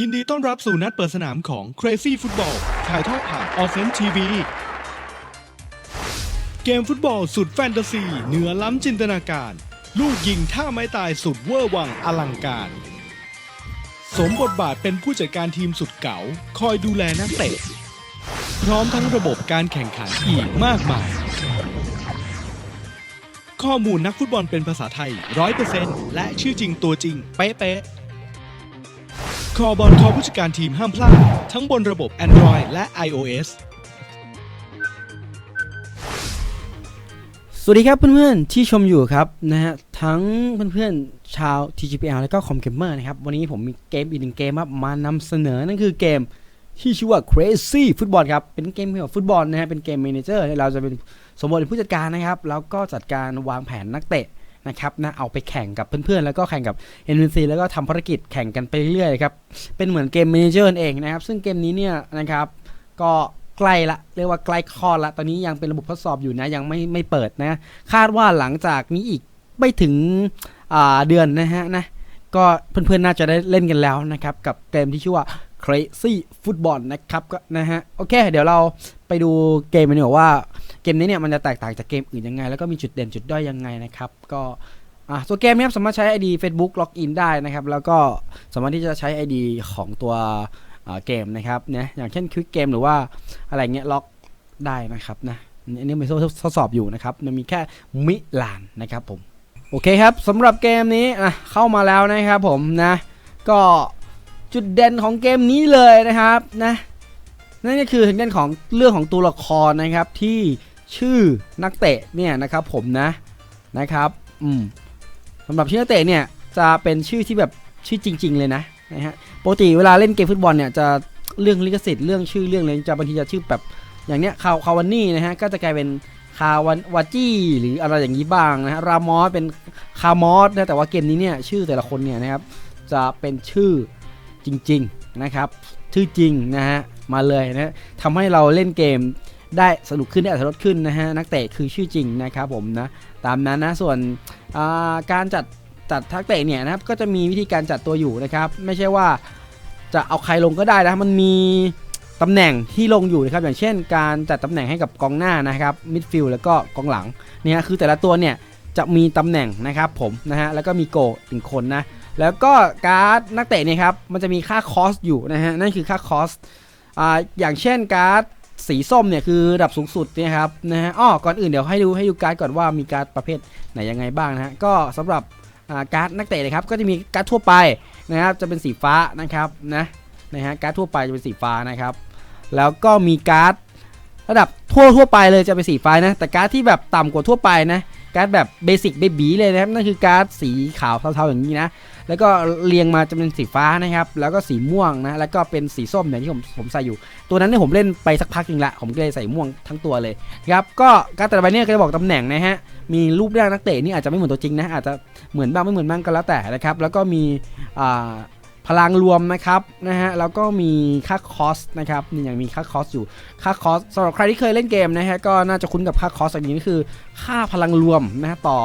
ยินดีต้อนรับสู่นัดเปิดสนามของ Crazy Football ถ่ายทอดผ่าน o f f e n TV เกมฟุตบอลสุดแฟนตาซี เหนือล้ำจินตนาการ ลูกยิงท่าไม้ตายสุดเวอร์วังอลังการ สมบทบาทเป็นผู้จัดการทีมสุดเก๋า คอยดูแลนักเตะ พร้อมทั้งระบบการแข่งขันอีกมากมาย ข้อมูลนักฟุตบอลเป็นภาษาไทย 100%และชื่อจริงตัวจริง เป๊ะๆ คอบอลคอผู้จัดการทีมห้ามพลาด ทั้งบนระบบ Android และ iOS สวัสดีครับเพื่อนๆ ที่ชมอยู่ครับนะฮะทั้งเพื่อนๆ ชาว TGPL แล้วก็คอมเกมเมอร์นะครับ วันนี้ผมมีเกมอีกหนึ่งเกมครับมานำเสนอนั่นคือเกมที่ชื่อว่า Crazy Football ครับ เป็นเกมเกี่ยวกับฟุตบอลนะฮะเป็นเกม Manager เราจะเป็นสมบทเป็นผู้จัดการนะครับ แล้วก็จัดการวางแผนนักเตะ นะครับนะเอาไปแข่งกับเพื่อนๆ แล้วก็แข่งกับ NPC แล้วก็ทำภารกิจแข่งกันไปเรื่อยครับ เป็นเหมือนเกม Manager นั่นเองนะครับ ซึ่งเกมนี้เนี่ยนะครับก็ใกล้ละเรียกว่าใกล้คลอดละตอนนี้ยังเป็นระบบทดสอบอยู่นะยังไม่ไม่เปิดนะ คาดว่าหลังจากนี้อีกไม่ถึงเดือนนะฮะนะก็เพื่อนๆน่าจะได้เล่นกันแล้วนะครับ กับเกมที่ชื่อว่า Crazy Football นะครับก็นะฮะโอเค เดี๋ยวเราไปดูเกมกันดีกว่าว่า มนี้เนี่ยมันจะแตกต่างจากเกมอื่นยังไง แล้วก็มีจุดเด่นจุดด้อยยังไงนะครับก็อ่าตัวเกมนี้ครับสามารถใช้ ID Facebook Login ได้นะครับ แล้วก็สามารถที่จะใช้ ID ของตัวอ่าเกมนะครับเนะอย่างเช่น Quick Game หรือว่าอะไรเงี้ยล็อกได้นะครับนะอันนี้เป็นทดสอบอยู่นะครับ มันมีแค่มิลานนะครับผมโอเคครับสำหรับเกมนี้อะเข้ามาแล้วนะครับผมนะก็จุดเด่นของเกมนี้เลยนะครับนะนั่นก็คือทางด้านของเรื่องของตัวละครนะครับที่ ชื่อนักเตะเนี่ยนะครับผมนะนะครับอืมสำหรับชื่อนักเตะเนี่ยจะเป็นชื่อที่แบบชื่อจริง ๆ เลยนะนะฮะปกติเวลาเล่นเกมฟุตบอลเนี่ยจะเรื่องลิขสิทธิ์เรื่องชื่อเรื่องอะไรจะบางทีจะชื่อแบบอย่างเนี้ยคาวคาวันนี่นะฮะก็จะกลายเป็นคาวันวาจี้หรืออะไรอย่างนี้บ้างนะฮะรามอสเป็นคามอสนะแต่ว่าเกมนี้เนี่ยชื่อแต่ละคนเนี่ยนะครับจะเป็นชื่อจริง ๆนะครับ ชื่อจริงนะฮะมาเลยนะทำให้เราเล่นเกม ได้สนุกขึ้นได้อัตรสขึ้นนะฮะนักเตะคือชื่อจริงนะครับผมนะตามนั้นนะส่วนาการจัดจัดทักเตะเนี่ยนะครับก็จะมีวิธีการจัดตัวอยู่นะครับไม่ใช่ว่าจะเอาใครลงก็ได้นะมันมีตำแหน่งที่ลงอยู่นะครับอย่างเช่น การจัดตำแหน่งให้กับกองหน้านะครับมิดฟิลด์แล้วก็กองหลังเนี่ยคือแต่ละตัวเนี่ยจะมีตำแหน่งนะครับผมนะฮะแล้วก็มีโกหนึ่งคนนะแล้วก็การ์ดนักเตะเนี่ยครับมันจะมีค่าคอสอยู่นะฮะนั่นคือค่าคอสอ่าอย่างเช่นการ์ด สีส้มเนี่ยคือระดับสูงสุดนี่ครับนะฮะอ้อก่อนอื่นเดี๋ยวให้ดูให้ดูการ์ดก่อนว่ามีการ์ดประเภทไหนยังไงบ้างนะฮะก็สำหรับการ์ดนักเตะนะครับก็จะมีการ์ดทั่วไปนะครับจะเป็นสีฟ้านะครับนะนะฮะการ์ดทั่วไปจะเป็นสีฟ้านะครับ แล้วก็มีการ์ดระดับทั่วทั่วไปเลยจะเป็นสีฟ้านะแต่การ์ดที่แบบต่ำกว่าทั่วไปนะการ์ดแบบเบสิกเบบีเลยนะครับนั่นคือการ์ดสีขาวเทาๆอย่างนี้นะ แล้วก็เรียงมาจะเป็นสีฟ้านะครับ แล้วก็สีม่วงนะ แล้วก็เป็นสีส้มอย่างที่ผมผมใส่อยู่ ตัวนั้นเนี่ยผมเล่นไปสักพักหนึงละ ผมก็เลยใส่ม่วงทั้งตัวเลยครับ ก็การ์ดแต่ละใบเนี่ยก็จะบอกตำแหน่งนะฮะ มีรูปร่างนักเตะนี่อาจจะไม่เหมือนตัวจริงนะ อาจจะเหมือนบ้างไม่เหมือนบ้างก็แล้วแต่นะครับ แล้วก็มีอ่าพลังรวมนะครับนะฮะแล้วก็มีค่าคอสนะครับนี่ยังมีค่าคอสอยู่ค่าคอสสำหรับใครที่เคยเล่นเกมนะฮะก็น่าจะคุ้นกับค่าคอสอันนี้ก็คือ ค่าพลังรวมนะฮะต่อ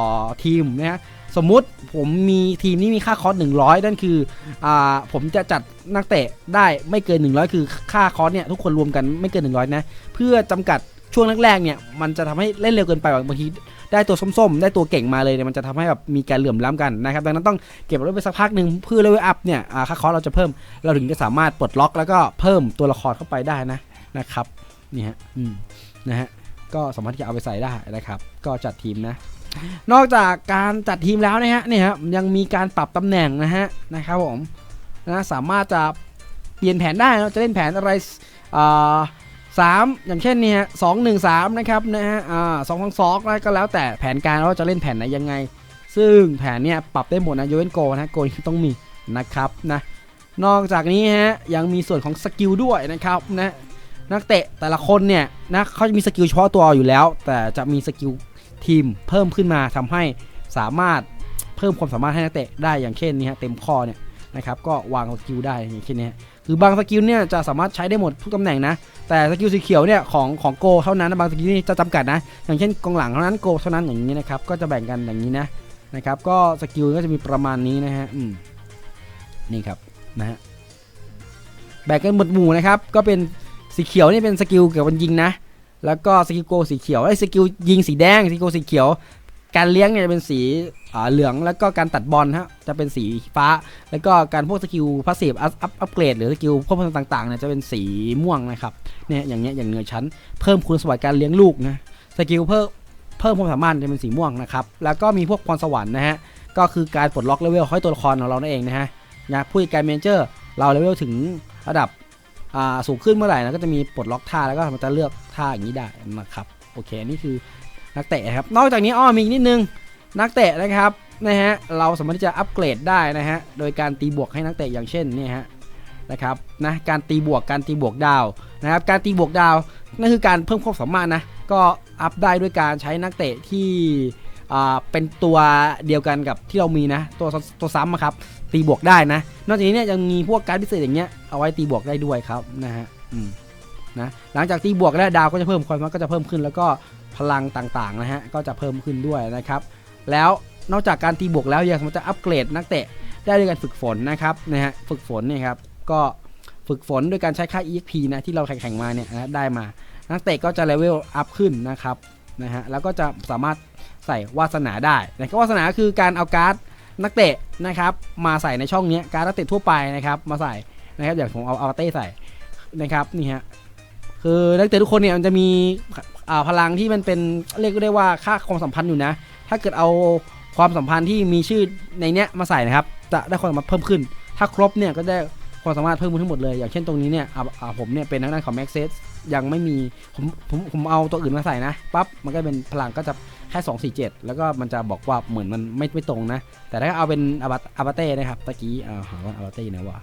ทีมนะฮะ สมมุติผมมีทีมนี้มีค่าคอร์ส100 นั่นคืออ่าผมจะจัดนักเตะได้ไม่เกิน 100 คือค่าคอร์สเนี่ยทุกคนรวมกันไม่เกิน 100 นะ เพื่อจำกัดช่วงแรกๆเนี่ยมันจะทำให้เล่นเร็วเกินไปบางทีได้ตัวส้มๆ ได้ตัวเก่งมาเลยเนี่ยมันจะทำให้แบบมีการเหลื่อมล้ำกันนะครับดังนั้นต้องเก็บไว้ไปสักพักหนึ่งเพื่อเลเวลอัพเนี่ยอ่าค่าคอร์สเราจะเพิ่มเราถึงจะสามารถปลดล็อกแล้วก็เพิ่มตัวละครเข้าไปได้นะนะครับนี่ฮะอืมนะฮะก็สามารถที่จะเอาไปใส่ได้นะครับ ก็จัดทีมนะ นอกจากการจัดทีมแล้วนะฮะเนี่ยฮะยังมีการปรับตำแหน่งนะฮะนะครับผมนะสามารถจะเปลี่ยนแผนได้นะจะเล่นแผนอะไรอ่าสามอย่างเช่นเนี่ยสองหนึ่งสามนะครับนะฮะอ่าสองสองสองก็แล้วแต่แผนการว่าจะเล่นแผนไหนยังไง ซึ่งแผนเนี่ยปรับได้หมดนะยกเว้นโกนะโกนี่ต้องมีนะครับนะนอกจากนี้ฮะยังมีส่วนของสกิลด้วยนะครับนะนักเตะแต่ละคนเนี่ยนะเขาจะมีสกิลเฉพาะตัวอยู่แล้ว แต่จะมีสกิล ทีมเพิ่มขึ้นมาทำให้สามารถเพิ่มความสามารถให้นักเตะได้อย่างเช่นนี้ฮะเต็มข้อเนี่ยนะครับก็วางสกิลได้อย่างเช่นนี้คือบางสกิลเนี่ยจะสามารถใช้ได้หมดทุกตำแหน่งนะ แต่สกิลสีเขียวเนี่ยของของโกเท่านั้นนะบางสกิลนี่จะจำกัดนะ อย่างเช่นกองหลังเท่านั้นโกเท่านั้นอย่างนี้นะครับก็จะแบ่งกันอย่างนี้นะนะครับก็สกิลก็จะมีประมาณนี้นะฮะอืมนี่ครับนะฮะแบ่งกันหมดหมู่นะครับก็เป็นสีเขียวนี่เป็นสกิลเกี่ยวกับยิงนะ แล้วก็สกิลโกสีเขียวไอ้สกิลยิงสีแดงสกิลโกสีเขียว การเลี้ยงเนี่ยจะเป็นสีอ่าเหลืองแล้วก็การตัดบอลฮะจะเป็นสีฟ้า แล้วก็การพวกสกิลพาสซีฟอัพอัพเกรดหรือสกิลพวกต่างๆเนี่ยจะเป็นสีม่วงนะครับเนี่ยอย่างเงี้ยอย่างเหนือชั้นเพิ่มคุณสมบัติการเลี้ยงลูกนะสกิลเพิ่มเพิ่มความสามารถจะเป็นสีม่วงนะครับแล้วก็มีพวกพรสวรรค์นะฮะก็คือการปลดล็อกเลเวลให้ตัวละครของเรานั่นเองนะฮะนะผู้จัดการเมนเจอร์เราเลเวลถึงระดับ สูงขึ้นเมื่อไหร่นะก็จะมีปลดล็อกท่าแล้วก็มันจะเลือกท่าอย่างนี้ได้นะครับโอเคนี่คือนักเตะครับ นอกจากนี้อ้อมีอีกนิดนึงนักเตะนะครับนะฮะเราสามารถที่จะอัปเกรดได้นะฮะโดยการตีบวกให้นักเตะอย่างเช่นนี่ฮะนะครับนะการตีบวกการตีบวกดาวนะครับการตีบวกดาวนั่นคือการเพิ่มความสามารถนะก็อัพได้ด้วยการใช้นักเตะที่ เป็นตัวเดียวกันกับที่เรามีนะ ตัวตัวซ้ำครับตีบวกได้นะ นอกจากนี้เนี่ยยังมีพวกการพิเศษอย่างเงี้ยเอาไว้ตีบวกได้ด้วยครับนะฮะอืมนะหลังจากตีบวกแล้วดาวก็จะเพิ่มความมารถก็จะเพิ่มขึ้น แล้วก็พลังต่างๆนะฮะก็จะเพิ่มขึ้นด้วยนะครับ แล้วนอกจากการตีบวกแล้วยังสามารถจะอัปเกรดนักเตะได้ด้วยการฝึกฝนนะครับนะฮะฝึกฝนเนี่ยครับก็ฝึกฝนโดยการใช้ค่า EXP นะที่เราแข่งๆมาเนี่ยนะได้มา นักเตะก็จะเลเวลอัพขึ้นนะครับนะฮะแล้วก็จะสามารถ ใส่วาสนาได้นะครับวาสนาคือการเอาการ์ดนักเตะนะครับมาใส่ในช่องนี้การ์ดนักเตะทั่วไปนะครับมาใส่นะครับอย่างผมเอาเอาเต้ใส่นะครับนี่ฮะคือนักเตะทุกคนเนี่ยมันจะมีอ่าพลังที่มันเป็นเรียกได้ว่าค่าความสัมพันธ์อยู่นะ ถ้าเกิดเอาความสัมพันธ์ที่มีชื่อในเนี้ยมาใส่นะครับ จะได้ความสามารถเพิ่มขึ้น ถ้าครบเนี่ยก็ได้ความสามารถเพิ่มขึ้นทั้งหมดเลย อย่างเช่นตรงนี้เนี่ยอ่าผมเนี่ยเป็นทางด้านของ Max s ยังไม่มีผมผมผมเอาตัวอื่นมาใส่นะปั๊บมันก็เป็นพลังก็จะ แค่ 2 4 7 แล้วก็มันจะบอกว่าเหมือนมันไม่ไม่ตรงนะ แต่ถ้าเอาเป็นอาบาอาบาเต้นะครับตะกี้อ่าหาว่าอาบาเต้นะว่า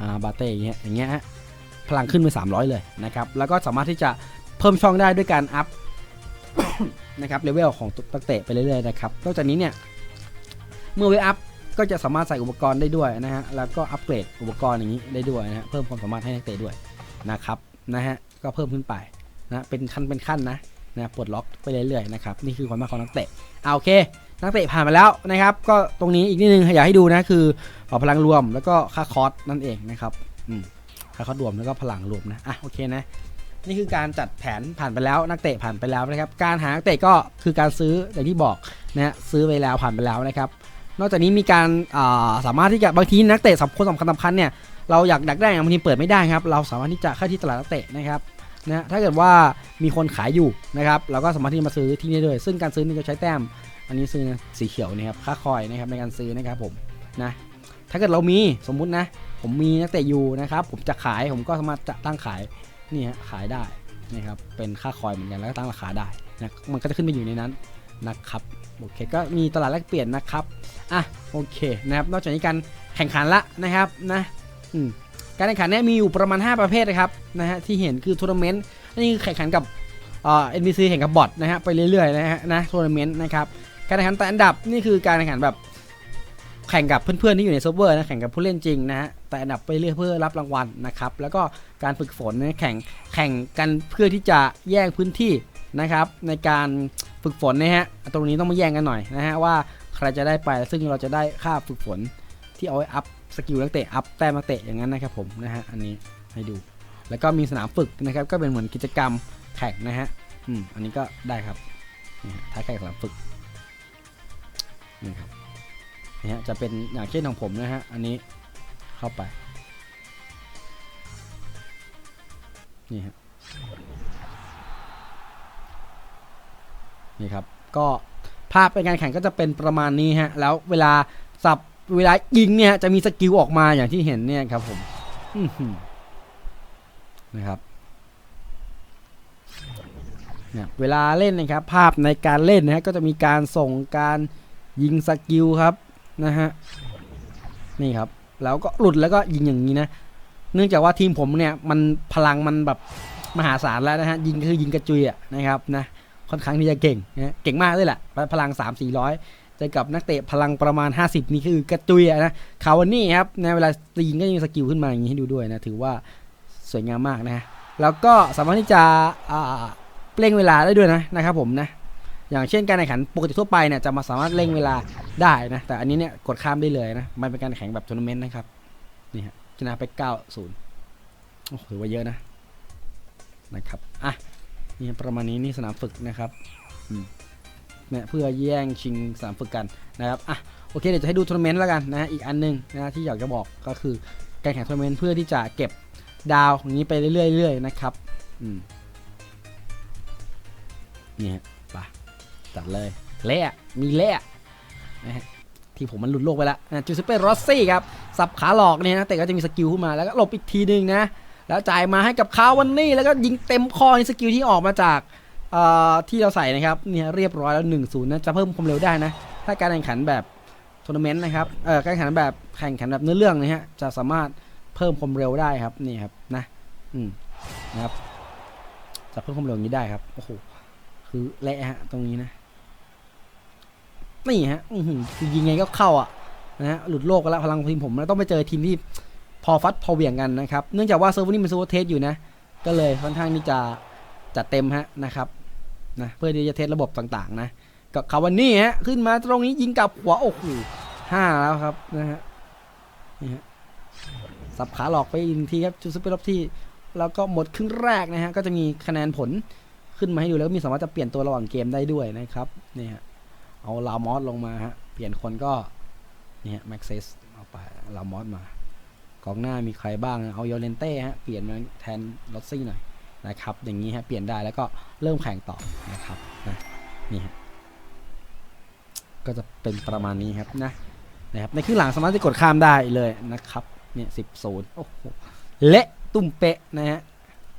อาบาเต้อย่างเงี้ยอย่างเงี้ยฮะพลังขึ้นไป 300 เลยนะครับ แล้วก็สามารถที่จะเพิ่มช่องได้ด้วยการอัพนะครับเลเวลของตักเตะไปเรื่อยๆนะครับนอกจากนี้เนี่ยเมื่อเวอัพ ก็จะสามารถใส่อุปกรณ์ได้ด้วยนะฮะ แล้วก็อัปเกรดอุปกรณ์อย่างนี้ได้ด้วยนะฮะ เพิ่มความสามารถให้นักเตะด้วยนะครับนะฮะ ก็เพิ่มขึ้นไปนะเป็นขั้นเป็นขั้นนะนะปลดล็อกไปเรื่อยๆนะครับ นี่คือความสามารถของนักเตะเอาโอเค นักเตะผ่านไปแล้วนะครับ ก็ตรงนี้อีกนิดนึงอยากให้ดูนะคือพลังรวมแล้วก็ค่าคอร์สนั่นเองนะครับอืมค่าเขารวมแล้วก็พลังรวมนะอะโอเคนะนี่คือการจัดแผนผ่านไปแล้วนักเตะผ่านไปแล้วนะครับ การหานักเตะก็คือการซื้ออย่างที่บอกนะฮะซื้อไปแล้วผ่านไปแล้วนะครับ นอกจากนี้มีการาสามารถที่จะบางทีนักเตะสำคัญสำคัญสำคัญเนี่ยเราอยากดักได้บางทีเปิดไม่ได้ครับเราสามารถที่จะเข้าที่ตลาดนักเตะนะครับนะถ้าเกิดว่ามีคนขายอยู่นะครับเราก็สามารถที่จะมาซื้อที่นี่เลยซึ่งการซื้อนี่จะใช้แต้ม อันนี้ซื้อสีเขียวนี่ครับค่าคอยนะครับในการซื้อนะครับผมนะถ้าเกิดเรามีสมมุตินะ ผมมีนักเตะอยู่นะครับผมจะขายผมก็สามารถจะตั้งขายนี่ฮะขายได้นี่ครับเป็นค่าคอยเหมือนกันแล้วก็ตั้งราคาได้นะมันก็จะขึ้นไปอยู่ในนั้นนะครับ โอเคก็มีตลาดแลกเปลี่ยนนะครับอะโอเคนะครับนอกจากนี้การแข่งขันละนะครับนะการแข่งขันเนี่ยมีอยู่ประมาณ 5 ประเภทนะครับนะฮะที่เห็นคือทัวร์นาเมนต์นี่คือแข่งขันกับเอ่อ NPC แข่งกับบอทนะฮะไปเรื่อยๆนะฮะนะทัวร์นาเมนต์นะครับการแข่งขันแต่อันดับนี่คือการแข่งขันแบบแข่งกับเพื่อนๆที่อยู่ในเซิร์ฟเวอร์นะแข่งกับผู้เล่นจริงนะฮะแต่อันดับไปเรื่อยเพื่อรับรางวัลนะครับแล้วก็การฝึกฝนนะแข่งแข่งกันเพื่อที่จะแย่งพื้นที่นะครับในการ ฝึกฝนนะฮะตรงนี้ต้องมาแย่งกันหน่อยนะฮะว่าใครจะได้ไปซึ่งเราจะได้ค่าฝึกฝนที่เอาไว้อัพสกิลนักเตะอัพแต้มนักเตะอย่างนั้นนะครับผมนะฮะอันนี้ให้ดู แล้วก็มีสนามฝึกนะครับก็เป็นเหมือนกิจกรรมแข่งนะฮะอืมอันนี้ก็ได้ครับนี่ฮะท้ายแข่งสนามฝึกนี่ครับนะฮะจะเป็นอย่างเช่นของผมนะฮะอันนี้เข้าไปนี่ฮะ นี่ครับ ก็ภาพในการแข่งก็จะเป็นประมาณนี้ฮะ แล้วเวลาสับเวลายิงเนี่ยจะมีสกิลออกมาอย่างที่เห็นเนี่ยครับผมนะครับเนี่ยเวลาเล่นนะครับ ภาพในการเล่นนะฮะก็จะมีการส่งการยิงสกิลครับนะฮะนี่ครับ แล้วก็หลุดแล้วก็ยิงอย่างนี้นะ เนื่องจากว่าทีมผมเนี่ยมันพลังมันแบบมหาศาลแล้วนะฮะยิงคือยิงกระจุยอะนะครับนะ ค่อนข้างที่จะเก่งนะเก่งมากเลยแหละพลัง 3 4 0 0เจอกับนักเตะพลังประมาณ 50 นี่คือกระจุยอะนะคาวานี่ครับในเวลายิงก็ยิงสกิลขึ้นมาอย่างนี้ให้ดูด้วยนะถือว่าสวยงามมากนะแล้วก็สามารถที่จะอ่าเร่งเวลาได้ด้วยนะนะครับผมนะอย่างเช่นการแข่งขันปกติทั่วไปเนี่ยจะมาสามารถเร่งเวลาได้นะแต่อันนี้เนี่ยกดข้ามได้เลยนะมันเป็นการแข่งแบบทัวร์นาเมนต์นะครับนี่ฮะชนะไป9-0โอ้ถือว่าเยอะนะนะครับอะ นี่ประมาณนี้นี่สนามฝึกนะครับอืมเนี่ยเพื่อแย่งชิงสนามฝึกกันนะครับอะโอเคเดี๋ยวจะให้ดูทัวร์นาเมนต์แล้วกันนะอีกอันหนึงนะที่อยากจะบอกก็คือการแข่งทัวร์นาเมนต์เพื่อที่จะเก็บดาวอย่างนี้ไปเรื่อยๆเรื่อยๆนะครับอืมนี่ฮะไปจัดเลยเละมีเละนะฮะที่ผมมันหลุดโลกไปแล้วนะจูเซเป้โรสซี่ครับสับขาหลอกเนี่ยนะแต่ก็จะมีสกิลขึ้นมาแล้วก็หลบอีกทีหนึ่งนะ แล้วจ่ายมาให้กับคาวันนี่แล้วก็ยิงเต็มคอในสกิลที่ออกมาจากที่เราใส่นะครับเนี่ยเรียบร้อยแล้ว1นศูนย์นะจะเพิ่มความเร็วได้นะ ถ้าการแข่งขันแบบทัวร์นาเมนต์นะครับเอ่อการแข่งขันแบบแข่งขันแบบเนื้อเรื่องนะฮะจะสามารถเพิ่มความเร็วได้ครับนี่ครับนะอืมนะครับจะเพิ่มความเร็วนี้ได้ครับโอ้โหคือเละฮะตรงนี้นะนี่ฮะอือคือยิงไงก็เข้าอะนะฮะหลุดโลกแล้วพลังทีมผมแล้วต้องไปเจอทีมที่ พอฟัดพอเหวี่ยงกันนะครับเนื่องจากว่าเซิร์ฟเวอร์นี้เป็นเซิร์ฟเวอร์เทสอยู่นะก็เลยค่อนข้างที่จะจัดเต็มฮะนะครับนะเพื่อที่จะเทสระบบต่างๆนะก็คาวันนี่ฮะขึ้นมาตรงนี้ยิงกับหัวโอ้โหห้าแล้วครับนะฮะนี่ฮะสับขาหลอกไปอีกหนึ่งทีครับจูสเปอร์ลบที่แล้วก็หมดครึ่งแรกนะฮะก็จะมีคะแนนผลขึ้นมาให้ดูแล้วก็มีสามารถจะเปลี่ยนตัวระหว่างเกมได้ด้วยนะครับนี่ฮะเอาลามอสลงมาฮะเปลี่ยนคนก็นี่ยแม็กซิสเอาไปลามอสมา กองหน้ามีใครบ้างเอาโยเลนเต้ฮะเปลี่ยนมาแทนลอสซี่หน่อยนะครับอย่างนี้ฮะเปลี่ยนได้แล้วก็เริ่มแข่งต่อนะครับนะนี่ฮะก็จะเป็นประมาณนี้ครับนะนะครับในครึ่งหลังสามารถจะกดข้ามได้เลยนะครับเนี่ยสิบศูนย์โอ้โหเละตุ้มเป๊ะนะฮะ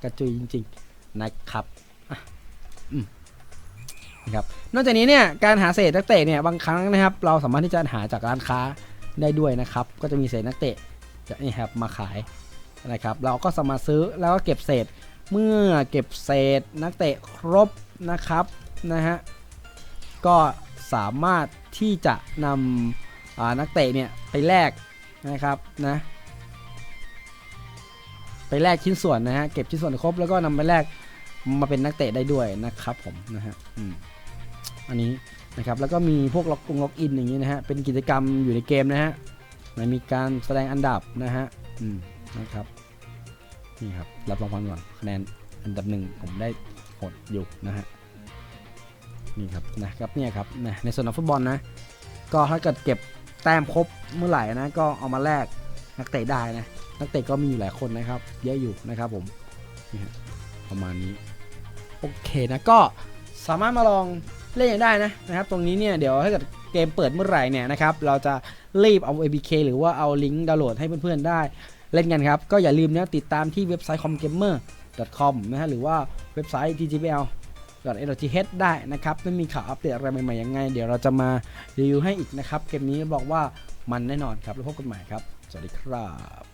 กระจุยจริง ๆนะครับนะครับนอกจากนี้เนี่ยการหาเศษนักเตะเนี่ยบางครั้งนะครับ เราสามารถที่จะหาจากร้านค้าได้ด้วยนะครับ ก็จะมีเศษนักเตะ จะนี่ครับมาขายนะครับเราก็สามารถซื้อแล้วก็เก็บเศษเมื่อเก็บเศษนักเตะครบนะครับนะฮะก็สามารถที่จะนำนักเตะเนี่ยไปแลกนะครับนะไปแลกชิ้นส่วนนะฮะเก็บชิ้นส่วนครบแล้วก็นำไปแลกมาเป็นนักเตะได้ด้วยนะครับผมนะฮะอันนี้นะครับแล้วก็มีพวกล็อกกงล็อกอินอย่างนี้นะฮะเป็นกิจกรรมอยู่ในเกมนะฮะ มันมีการแสดงอันดับนะฮะอืมนะครับนี่ครับรับรางวัลก่อนคะแนนอันดับหนึ่งผมได้หดอยู่นะฮะนี่ครับนะครับเนี่ยครับนะในส่วนของฟุตบอลนะ ก็ถ้าเกิดเก็บแต้มครบเมื่อไหร่นะก็เอามาแลกนักเตะได้นะนักเตะก็มีอยู่หลายคนนะครับ เยอะอยู่นะครับผมนี่ฮะประมาณนี้โอเคนะก็สามารถมาลองเล่นย่างได้นะนะครับ ตรงนี้เนี่ยเดี๋ยวถ้าเกิด เกมเปิดเมื่อไหร่เนี่ยนะครับเราจะรีบเอา APK หรือว่าเอาลิงก์ดาวน์โหลดให้เพื่อนๆได้เล่นกันครับ ก็อย่าลืมนะติดตามที่เว็บไซต์ comgamer.com นะฮะหรือว่าเว็บไซต์ tgbl .lth ได้นะครับไม่มีข่าวอัปเดตอะไรใหม่ๆยังไง เดี๋ยวเราจะมารีวิวให้อีกนะครับ เกมนี้บอกว่ามันแน่นอนครับ แล้วพบกันใหม่ครับ สวัสดีครับ